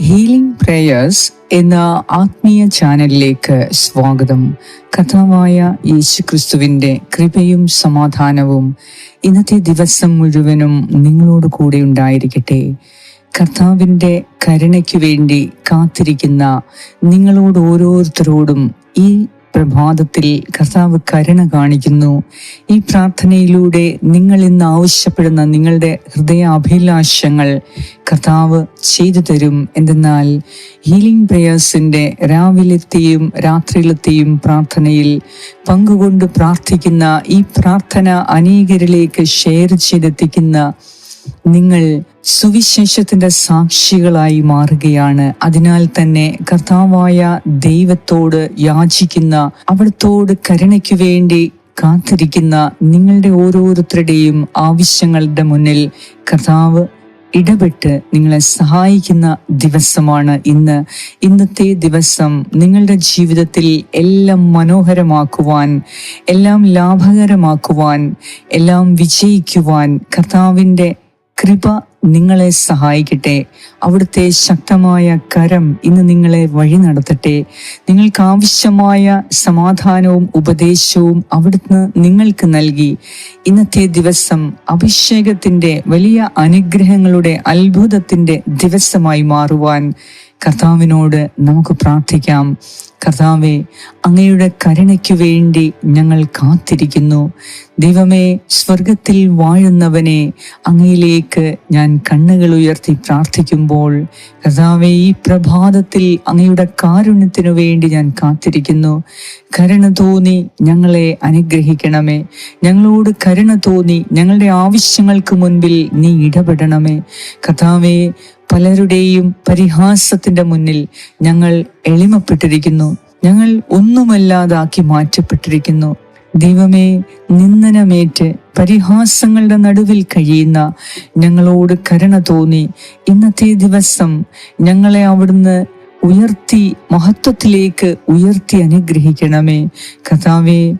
Healing prayers എന്ന ആത്മീയ ചാനലിലേക്ക് സ്വാഗതം. കഥാവായ യേശു ക്രിസ്തുവിന്റെ കൃപയും സമാധാനവും ഇന്നത്തെ ദിവസം മുഴുവനും നിങ്ങളോട് കൂടെ ഉണ്ടായിരിക്കട്ടെ. കർത്താവിന്റെ കരുണയ്ക്കു വേണ്ടി കാത്തിരിക്കുന്ന നിങ്ങളോട് ഓരോരുത്തരോടും ഈ പ്രഭാതത്തിൽ കർത്താവ് കരുണ കാണിക്കുന്നു. ഈ പ്രാർത്ഥനയിലൂടെ നിങ്ങൾ ഇന്ന് ആവശ്യപ്പെടുന്ന നിങ്ങളുടെ ഹൃദയ അഭിലാഷങ്ങൾ കർത്താവ് ചെയ്തു തരും. എന്തെന്നാൽ ഹീലിംഗ് പ്രേയേഴ്സിന്റെ രാവിലത്തെയും രാത്രിയിലത്തെയും പ്രാർത്ഥനയിൽ പങ്കുകൊണ്ട് പ്രാർത്ഥിക്കുന്ന ഈ പ്രാർത്ഥന അനേകരിലേക്ക് ഷെയർ ചെയ്തെത്തിക്കുന്ന നിങ്ങൾ സുവിശേഷത്തിന്റെ സാക്ഷികളായി മാറുകയാണ്. അതിനാൽ തന്നെ കർത്താവായ ദൈവത്തോട് യാചിക്കുന്ന അവിടത്തോട് കരുണയ്ക്ക് വേണ്ടി കാത്തിരിക്കുന്ന നിങ്ങളുടെ ഓരോരുത്തരുടെയും ആവശ്യങ്ങളുടെ മുന്നിൽ കർത്താവ് ഇടപെട്ട് നിങ്ങളെ സഹായിക്കുന്ന ദിവസമാണ് ഇന്ന്. ഇന്നത്തെ ദിവസം നിങ്ങളുടെ ജീവിതത്തിൽ എല്ലാം മനോഹരമാക്കുവാൻ എല്ലാം ലാഭകരമാക്കുവാൻ എല്ലാം വിജയിക്കുവാൻ കർത്താവിന്റെ കൃപ നിങ്ങളെ സഹായിക്കട്ടെ. അവിടുത്തെ ശക്തമായ കരം ഇന്ന് നിങ്ങളെ വഴി നടത്തട്ടെ. നിങ്ങൾക്ക് ആവശ്യമായ സമാധാനവും ഉപദേശവും അവിടുന്ന് നിങ്ങൾക്ക് നൽകി. ഇന്നത്തെ ദിവസം അഭിഷേകത്തിന്റെ വലിയ അനുഗ്രഹങ്ങളുടെ അത്ഭുതത്തിന്റെ ദിവസമായി മാറുവാൻ കർത്താവിനോട് നമുക്ക് പ്രാർത്ഥിക്കാം. കർത്താവെ അങ്ങയുടെ കരുണയ്ക്കു വേണ്ടി ഞങ്ങൾ കാത്തിരിക്കുന്നു. ദൈവമേ സ്വർഗത്തിൽ വാഴുന്നവനെ അങ്ങയിലേക്ക് ഞാൻ കണ്ണുകൾ ഉയർത്തി പ്രാർത്ഥിക്കുമ്പോൾ കർത്താവെ ഈ പ്രഭാതത്തിൽ അങ്ങയുടെ കാരുണ്യത്തിനു വേണ്ടി ഞാൻ കാത്തിരിക്കുന്നു. കരുണ തോന്നി ഞങ്ങളെ അനുഗ്രഹിക്കണമേ. ഞങ്ങളോട് കരുണ തോന്നി ഞങ്ങളുടെ ആവശ്യങ്ങൾക്ക് മുൻപിൽ നീ ഇടപെടണമേ. കർത്താവെ പലരുടെയും പരിഹാസത്തിന്റെ മുന്നിൽ ഞങ്ങൾ എളിമപ്പെട്ടിരിക്കുന്നു. ഞങ്ങൾ ഒന്നുമല്ലാതാക്കി മാറ്റപ്പെട്ടിരിക്കുന്നു. ദൈവമേ നിന്ദനമേറ്റ് പരിഹാസങ്ങളുടെ നടുവിൽ കഴിയുന്ന ഞങ്ങളോട് കരുണ തോന്നി. ഇന്നത്തെ ദിവസം ഞങ്ങളെ അവിടുന്ന് ഉയർത്തി മഹത്വത്തിലേക്ക് ഉയർത്തി അനുഗ്രഹിക്കണമേ. കഥാവേ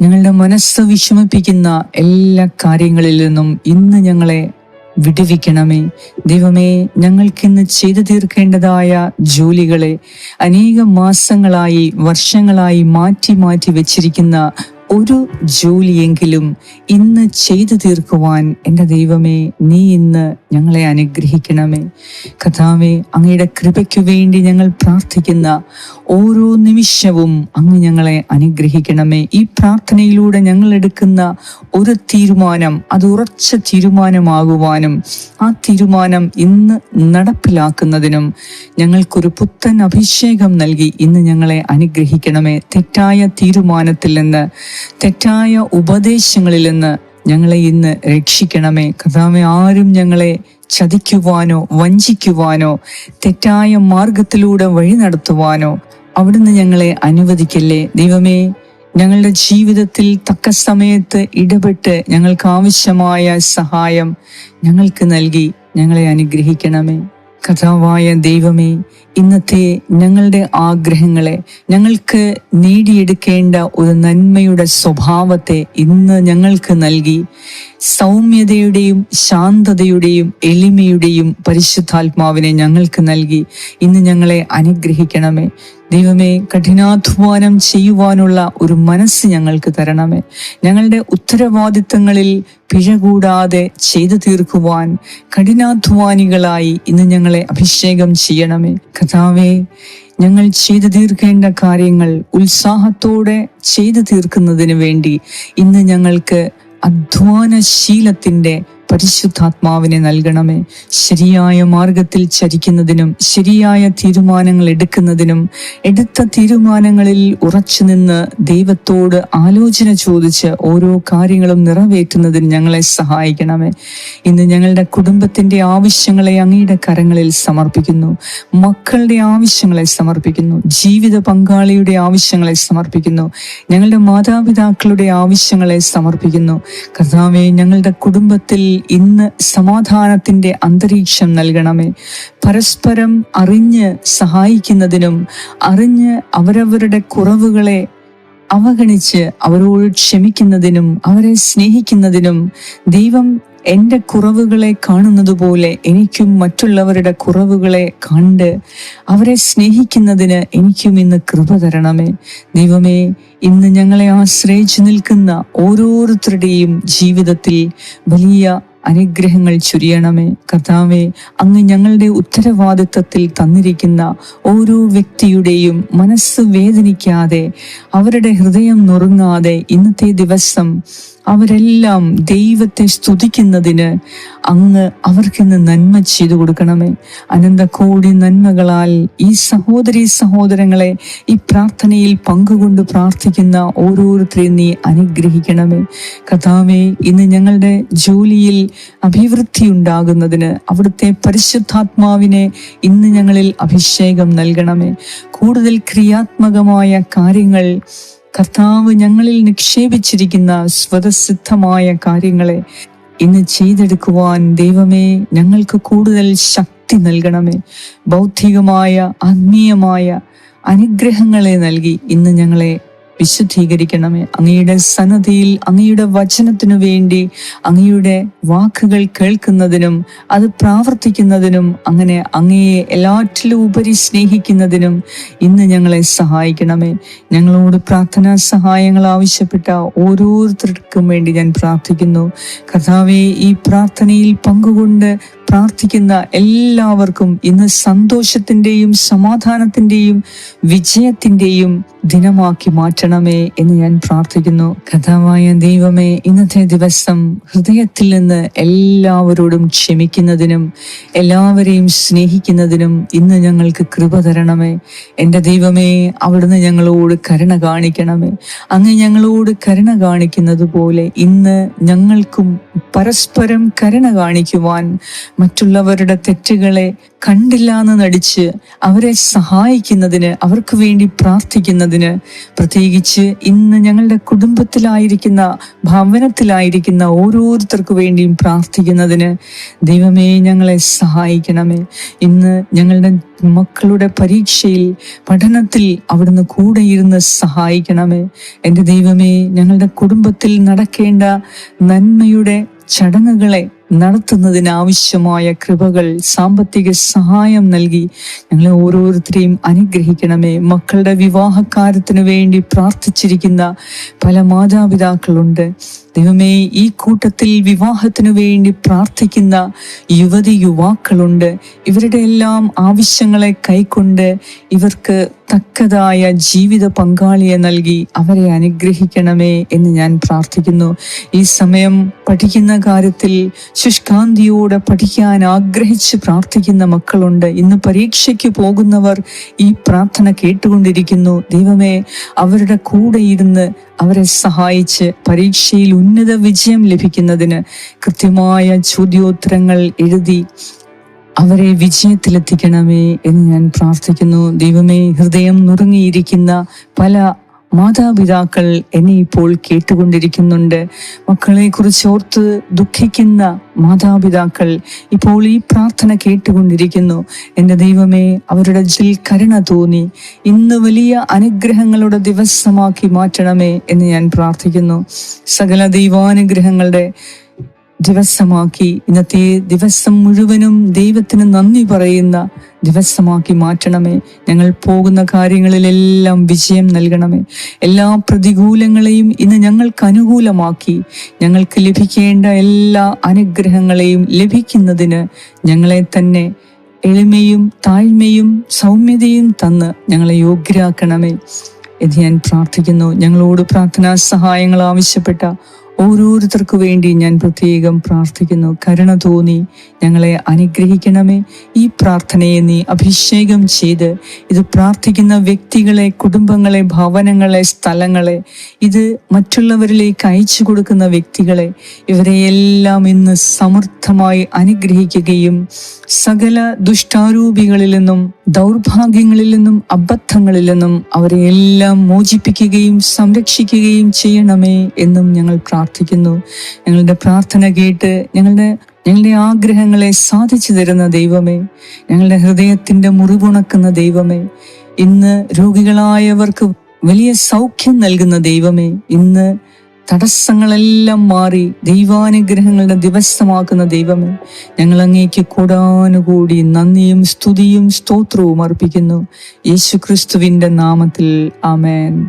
ഞങ്ങളുടെ മനസ്സ് വിഷമിപ്പിക്കുന്ന എല്ലാ കാര്യങ്ങളിൽ നിന്നും ഇന്ന് ഞങ്ങളെ വിടുവിക്കണമേ. ദൈവമേ ഞങ്ങൾക്കിന്ന് ചെയ്തു തീർക്കേണ്ടതായ ജോലികളെ അനേകം മാസങ്ങളായി വർഷങ്ങളായി മാറ്റി മാറ്റി വെച്ചിരിക്കുന്ന ഒരു ജോലിയെങ്കിലും ഇന്ന് ചെയ്തു തീർക്കുവാൻ എന്റെ ദൈവമേ നീ ഇന്ന് ഞങ്ങളെ അനുഗ്രഹിക്കണമേ. കഥാവേ അങ്ങയുടെ കൃപയ്ക്കു വേണ്ടി ഞങ്ങൾ പ്രാർത്ഥിക്കുന്ന ഓരോ നിമിഷവും അങ്ങ് ഞങ്ങളെ അനുഗ്രഹിക്കണമേ. ഈ പ്രാർത്ഥനയിലൂടെ ഞങ്ങൾ എടുക്കുന്ന ഒരു തീരുമാനം അത് ഉറച്ച തീരുമാനമാകുവാനും ആ തീരുമാനം ഇന്ന് നടപ്പിലാക്കുന്നതിനും ഞങ്ങൾക്കൊരു പുത്തൻ അഭിഷേകം നൽകി ഇന്ന് ഞങ്ങളെ അനുഗ്രഹിക്കണമേ. തെറ്റായ തീരുമാനത്തിൽ നിന്ന് തെറ്റായ ഉപദേശങ്ങളിൽ നിന്ന് ഞങ്ങളെ ഇന്ന് രക്ഷിക്കണമേ. കഥാമേ ആരും ഞങ്ങളെ ചതിക്കുവാനോ വഞ്ചിക്കുവാനോ തെറ്റായ മാർഗത്തിലൂടെ വഴി നടത്തുവാനോ അവിടുന്ന് ഞങ്ങളെ അനുവദിക്കല്ലേ? ദൈവമേ ഞങ്ങളുടെ ജീവിതത്തിൽ തക്ക സമയത്ത് ഇടപെട്ട് ഞങ്ങൾക്ക് ആവശ്യമായ സഹായം ഞങ്ങൾക്ക് നൽകി ഞങ്ങളെ അനുഗ്രഹിക്കണമേ. കഥാവായ ദൈവമേ ഇന്നത്തെ ഞങ്ങളുടെ ആഗ്രഹങ്ങളെ ഞങ്ങൾക്ക് നേടിയെടുക്കേണ്ട ഒരു നന്മയുടെ സ്വഭാവത്തെ ഇന്ന് ഞങ്ങൾക്ക് നൽകി. സൗമ്യതയുടെയും ശാന്തതയുടെയും എളിമയുടെയും പരിശുദ്ധാത്മാവിനെ ഞങ്ങൾക്ക് നൽകി. ഇന്ന് ഞങ്ങളെ അനുഗ്രഹിക്കണമേ. ദൈവമേ കഠിനാധ്വാനം ചെയ്യുവാനുള്ള ഒരു മനസ്സ് ഞങ്ങൾക്ക് തരണമേ. ഞങ്ങളുടെ ഉത്തരവാദിത്തങ്ങളിൽ പിഴ കൂടാതെ ചെയ്തു തീർക്കുവാൻ കഠിനാധ്വാനികളായി ഇന്ന് ഞങ്ങളെ അഭിഷേകം ചെയ്യണമേ. കഥാവേ ഞങ്ങൾ ചെയ്തു തീർക്കേണ്ട കാര്യങ്ങൾ ഉത്സാഹത്തോടെ ചെയ്തു തീർക്കുന്നതിന് വേണ്ടി ഇന്ന് ഞങ്ങൾക്ക് അധ്വാനശീലത്തിന്റെ പരിശുദ്ധാത്മാവിനെ നൽകണമേ. ശരിയായ മാർഗത്തിൽ ചരിക്കുന്നതിനും ശരിയായ തീരുമാനങ്ങൾ എടുക്കുന്നതിനും എടുത്ത തീരുമാനങ്ങളിൽ ഉറച്ചു നിന്ന് ദൈവത്തോട് ആലോചന ചോദിച്ച് ഓരോ കാര്യങ്ങളും നിറവേറ്റുന്നതിന് ഞങ്ങളെ സഹായിക്കണമേ. ഇന്ന് ഞങ്ങളുടെ കുടുംബത്തിന്റെ ആവശ്യങ്ങളെ അങ്ങയുടെ കരങ്ങളിൽ സമർപ്പിക്കുന്നു. മക്കളുടെ ആവശ്യങ്ങളെ സമർപ്പിക്കുന്നു. ജീവിത പങ്കാളിയുടെ ആവശ്യങ്ങളെ സമർപ്പിക്കുന്നു. ഞങ്ങളുടെ മാതാപിതാക്കളുടെ ആവശ്യങ്ങളെ സമർപ്പിക്കുന്നു. കർത്താവെ ഞങ്ങളുടെ കുടുംബത്തിൽ ഇന്ന് സമാധാനത്തിന്റെ അന്തരീക്ഷം നൽകണമേ. പരസ്പരം അറിഞ്ഞ് സഹായിക്കുന്നതിനും അറിഞ്ഞ് അവരവരുടെ കുറവുകളെ അവഗണിച്ച് അവരോട് ക്ഷമിക്കുന്നതിനും അവരെ സ്നേഹിക്കുന്നതിനും ദൈവം എന്റെ കുറവുകളെ കാണുന്നത് പോലെ എനിക്കും മറ്റുള്ളവരുടെ കുറവുകളെ കണ്ട് അവരെ സ്നേഹിക്കുന്നതിന് എനിക്കും ഇന്ന് കൃപ തരണമേ. ദൈവമേ ഇന്ന് ഞങ്ങളെ ആശ്രയിച്ചു നിൽക്കുന്ന ഓരോരുത്തരുടെയും ജീവിതത്തിൽ വലിയ അനുഗ്രഹങ്ങൾ ചുരിയണമേ. കർത്താവെ അങ്ങ് ഞങ്ങളുടെ ഉത്തരവാദിത്വത്തിൽ തന്നിരിക്കുന്ന ഓരോ വ്യക്തിയുടെയും മനസ്സ് വേദനിക്കാതെ അവരുടെ ഹൃദയം നുറുങ്ങാതെ ഇന്നത്തെ ദിവസം അവരെല്ലാം ദൈവത്തെ സ്തുതിക്കുന്നതിന് അങ്ങ് അവർക്കിന്ന് നന്മ ചെയ്തു കൊടുക്കണമേ. അനന്തകോടി നന്മകളാൽ ഈ സഹോദരി സഹോദരങ്ങളെ ഈ പ്രാർത്ഥനയിൽ പങ്കുകൊണ്ട് പ്രാർത്ഥിക്കുന്ന ഓരോരുത്തരെയും നീ അനുഗ്രഹിക്കണമേ. കഥാവെ ഇന്ന് ഞങ്ങളുടെ ജോലിയിൽ അഭിവൃദ്ധി ഉണ്ടാകുന്നതിന് അവിടുത്തെ പരിശുദ്ധാത്മാവിനെ ഇന്ന് ഞങ്ങളിൽ അഭിഷേകം നൽകണമേ. കൂടുതൽ ക്രിയാത്മകമായ കാര്യങ്ങൾ കർത്താവ് ഞങ്ങളിൽ നിക്ഷേപിച്ചിരിക്കുന്ന സ്വതസിദ്ധമായ കാര്യങ്ങളെ ഇന്ന് ചെയ്തെടുക്കുവാൻ ദൈവമേ ഞങ്ങൾക്ക് കൂടുതൽ ശക്തി നൽകണമേ. ബൗദ്ധികമായ ആത്മീയമായ അനുഗ്രഹങ്ങളെ നൽകി ഇന്ന് ഞങ്ങളെ വിശുദ്ധീകരിക്കണമേ. അങ്ങയുടെ സന്നദ്ധിയിൽ അങ്ങയുടെ വചനത്തിനു വേണ്ടി അങ്ങയുടെ വാക്കുകൾ കേൾക്കുന്നതിനും അത് പ്രാവർത്തിക്കുന്നതിനും അങ്ങനെ അങ്ങയെ എല്ലാറ്റിലും ഉപരി സ്നേഹിക്കുന്നതിനും ഇന്ന് ഞങ്ങളെ സഹായിക്കണമേ. ഞങ്ങളോട് പ്രാർത്ഥനാ സഹായങ്ങൾ ആവശ്യപ്പെട്ട ഓരോരുത്തർക്കും വേണ്ടി ഞാൻ പ്രാർത്ഥിക്കുന്നു. കർത്താവെ ഈ പ്രാർത്ഥനയിൽ പങ്കുകൊണ്ട് പ്രാർത്ഥിക്കുന്ന എല്ലാവർക്കും ഇന്ന് സന്തോഷത്തിന്റെയും സമാധാനത്തിന്റെയും വിജയത്തിന്റെയും ദിനമാക്കി മാറ്റണമേ എന്ന് ഞാൻ പ്രാർത്ഥിക്കുന്നു. കഥാവായ ദൈവമേ ഇന്നത്തെ ദിവസം ഹൃദയത്തിൽ നിന്ന് എല്ലാവരോടും ക്ഷമിക്കുന്നതിനും എല്ലാവരെയും സ്നേഹിക്കുന്നതിനും ഇന്ന് ഞങ്ങൾക്ക് കൃപ തരണമേ. എന്റെ ദൈവമേ അവിടുന്ന് ഞങ്ങളോട് കരുണ കാണിക്കണമേ. അങ്ങ് ഞങ്ങളോട് കരുണ കാണിക്കുന്നത് പോലെ ഇന്ന് ഞങ്ങൾക്കും പരസ്പരം കരുണ കാണിക്കുവാൻ മറ്റുള്ളവരുടെ തെറ്റുകളെ കണ്ടില്ല എന്ന് നടിച്ച് അവരെ സഹായിക്കുന്നതിന് അവർക്ക് വേണ്ടി പ്രാർത്ഥിക്കുന്നതിന് പ്രത്യേകിച്ച് ഇന്ന് ഞങ്ങളുടെ കുടുംബത്തിലായിരിക്കുന്ന ഭവനത്തിലായിരിക്കുന്ന ഓരോരുത്തർക്കു വേണ്ടിയും പ്രാർത്ഥിക്കുന്നതിന് ദൈവമേ ഞങ്ങളെ സഹായിക്കണമേ. ഇന്ന് ഞങ്ങളുടെ മക്കളുടെ പരീക്ഷയിൽ പഠനത്തിൽ അവിടുന്ന് കൂടെ ഇരുന്ന് സഹായിക്കണമേ. എന്റെ ദൈവമേ ഞങ്ങളുടെ കുടുംബത്തിൽ നടക്കേണ്ട നന്മയുടെ ചടങ്ങുകളെ നടത്തുന്നതിന് ആവശ്യമായ കൃപകൾ സാമ്പത്തിക സഹായം നൽകി ഞങ്ങളെ ഓരോരുത്തരെയും അനുഗ്രഹിക്കണമേ. മക്കളുടെ വിവാഹകാര്യത്തിനു വേണ്ടി പ്രാർത്ഥിച്ചിരിക്കുന്ന പല മാതാപിതാക്കളുണ്ട്. ദൈവമേ ഈ കൂട്ടത്തിൽ വിവാഹത്തിനു വേണ്ടി പ്രാർത്ഥിക്കുന്ന യുവതി യുവാക്കളുണ്ട്. ഇവരുടെ എല്ലാം ആവശ്യങ്ങളെ കൈക്കൊണ്ട് ഇവർക്ക് തക്കതായ ജീവിത പങ്കാളിയെ നൽകി അവരെ അനുഗ്രഹിക്കണമേ എന്ന് ഞാൻ പ്രാർത്ഥിക്കുന്നു. ഈ സമയം പഠിക്കുന്ന കാര്യത്തിൽ ശുഷ്കാന്തിയോടെ പഠിക്കാൻ ആഗ്രഹിച്ച് പ്രാർത്ഥിക്കുന്ന മക്കളുണ്ട്. ഇന്ന് പരീക്ഷയ്ക്ക് പോകുന്നവർ ഈ പ്രാർത്ഥന കേട്ടുകൊണ്ടിരിക്കുന്നു. ദൈവമേ അവരുടെ കൂടെ ഇരുന്ന് അവരെ സഹായിച്ച് പരീക്ഷയിൽ ഉന്നത വിജയം ലഭിക്കുന്നതിന് കൃത്യമായ ചോദ്യോത്തരങ്ങൾ എഴുതി അവരെ വിജയത്തിലെത്തിക്കണമേ എന്ന് ഞാൻ പ്രാർത്ഥിക്കുന്നു. ദൈവമേ ഹൃദയം നുറുങ്ങിയിരിക്കുന്ന പല മാതാപിതാക്കൾ എന്നെ ഇപ്പോൾ കേട്ടുകൊണ്ടിരിക്കുന്നുണ്ട്. മക്കളെ കുറിച്ച് ഓർത്ത് ദുഃഖിക്കുന്ന മാതാപിതാക്കൾ ഇപ്പോൾ ഈ പ്രാർത്ഥന കേട്ടുകൊണ്ടിരിക്കുന്നു. എന്റെ ദൈവമേ അവരുടെ ജിൽ കരുണ തോന്നി. ഇന്ന് വലിയ അനുഗ്രഹങ്ങളുടെ ദിവസമാക്കി മാറ്റണമേ എന്ന് ഞാൻ പ്രാർത്ഥിക്കുന്നു. സകല ദൈവാനുഗ്രഹങ്ങളുടെ ദിവസമാക്കി ഇന്നത്തെ ദിവസം മുഴുവനും ദൈവത്തിന് നന്ദി പറയുന്ന ദിവസമാക്കി മാറ്റണമേ. ഞങ്ങൾ പോകുന്ന കാര്യങ്ങളിലെല്ലാം വിജയം നൽകണമേ. എല്ലാ പ്രതികൂലങ്ങളെയും ഇന്ന് ഞങ്ങൾക്ക് അനുകൂലമാക്കി. ഞങ്ങൾക്ക് ലഭിക്കേണ്ട എല്ലാ അനുഗ്രഹങ്ങളെയും ലഭിക്കുന്നതിന് ഞങ്ങളെ തന്നെ എളിമയും താഴ്മയും സൗമ്യതയും തന്ന് ഞങ്ങളെ യോഗ്യരാക്കണമേ. എന്ന് ഞാൻ പ്രാർത്ഥിക്കുന്നു. ഞങ്ങളോട് പ്രാർത്ഥനാ സഹായങ്ങൾ ആവശ്യപ്പെട്ട ഓരോരുത്തർക്കു വേണ്ടി ഞാൻ പ്രത്യേകം പ്രാർത്ഥിക്കുന്നു. കരുണ തോന്നി ഞങ്ങളെ അനുഗ്രഹിക്കണമേ. ഈ പ്രാർത്ഥനയെ നീ അഭിഷേകം ചെയ്ത് ഇത് പ്രാർത്ഥിക്കുന്ന വ്യക്തികളെ കുടുംബങ്ങളെ ഭവനങ്ങളെ സ്ഥലങ്ങളെ ഇത് മറ്റുള്ളവരിലേക്ക് അയച്ചു കൊടുക്കുന്ന വ്യക്തികളെ ഇവരെയെല്ലാം ഇന്ന് സമർത്ഥമായി അനുഗ്രഹിക്കുകയും സകല ദുഷ്ടാരൂപികളിൽ നിന്നും ദൗർഭാഗ്യങ്ങളിൽ നിന്നും അബദ്ധങ്ങളിൽ നിന്നും അവരെ എല്ലാം മോചിപ്പിക്കുകയും സംരക്ഷിക്കുകയും ചെയ്യണമേ എന്നും ഞങ്ങൾ പ്രാർത്ഥിക്കുന്നു. ഞങ്ങളുടെ പ്രാർത്ഥന കേട്ട് ഞങ്ങളുടെ ഞങ്ങളുടെ ആഗ്രഹങ്ങളെ സാധിച്ചു തരുന്ന ദൈവമേ ഞങ്ങളുടെ ഹൃദയത്തിന്റെ മുറിവുണക്കുന്ന ദൈവമേ ഇന്ന് രോഗികളായവർക്ക് വലിയ സൗഖ്യം നൽകുന്ന ദൈവമേ ഇന്ന് തടസ്സങ്ങളെല്ലാം മാറി ദൈവാനുഗ്രഹങ്ങളുടെ ദിവസമാക്കുന്ന ദൈവമേ ഞങ്ങൾ അങ്ങേക്ക് കൂടാനുകൂടി നന്ദിയും സ്തുതിയും സ്തോത്രവും അർപ്പിക്കുന്നു. യേശു ക്രിസ്തുവിന്റെ നാമത്തിൽ ആമേൻ.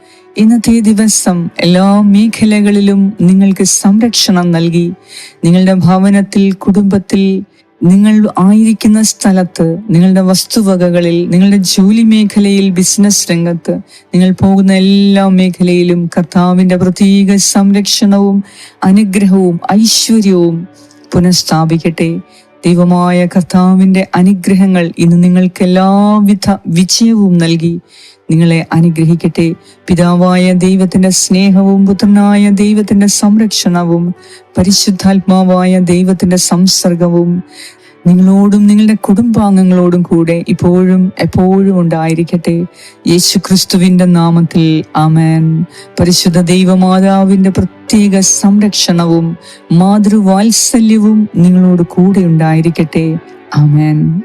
ഇന്നത്തെ ദിവസം എല്ലാ മേഖലകളിലും നിങ്ങൾക്ക് സംരക്ഷണം നൽകി. നിങ്ങളുടെ ഭവനത്തിൽ കുടുംബത്തിൽ നിങ്ങൾ ആയിരിക്കുന്ന സ്ഥലത്ത് നിങ്ങളുടെ വസ്തുവകകളിൽ നിങ്ങളുടെ ജോലി മേഖലയിൽ ബിസിനസ് രംഗത്ത് നിങ്ങൾ പോകുന്ന എല്ലാ മേഖലയിലും കർത്താവിന്റെ പ്രത്യേക സംരക്ഷണവും അനുഗ്രഹവും ഐശ്വര്യവും പുനഃസ്ഥാപിക്കട്ടെ. ദൈവമായ കർത്താവിന്റെ അനുഗ്രഹങ്ങൾ ഇന്ന് നിങ്ങൾക്ക് എല്ലാവിധ വിജയവും നൽകി. നിങ്ങളെ അനുഗ്രഹിക്കട്ടെ. പിതാവായ ദൈവത്തിന്റെ സ്നേഹവും പുത്രനായ ദൈവത്തിന്റെ സംരക്ഷണവും പരിശുദ്ധാത്മാവായ ദൈവത്തിന്റെ സംസർഗവും നിങ്ങളോടും നിങ്ങളുടെ കുടുംബാംഗങ്ങളോടും കൂടെ ഇപ്പോഴും എപ്പോഴും ഉണ്ടായിരിക്കട്ടെ. യേശു ക്രിസ്തുവിന്റെ നാമത്തിൽ ആമേൻ. പരിശുദ്ധ ദൈവമാതാവിന്റെ പ്രത്യേക സംരക്ഷണവും മാതൃവാത്സല്യവും നിങ്ങളോട് കൂടെ ഉണ്ടായിരിക്കട്ടെ. ആമേൻ.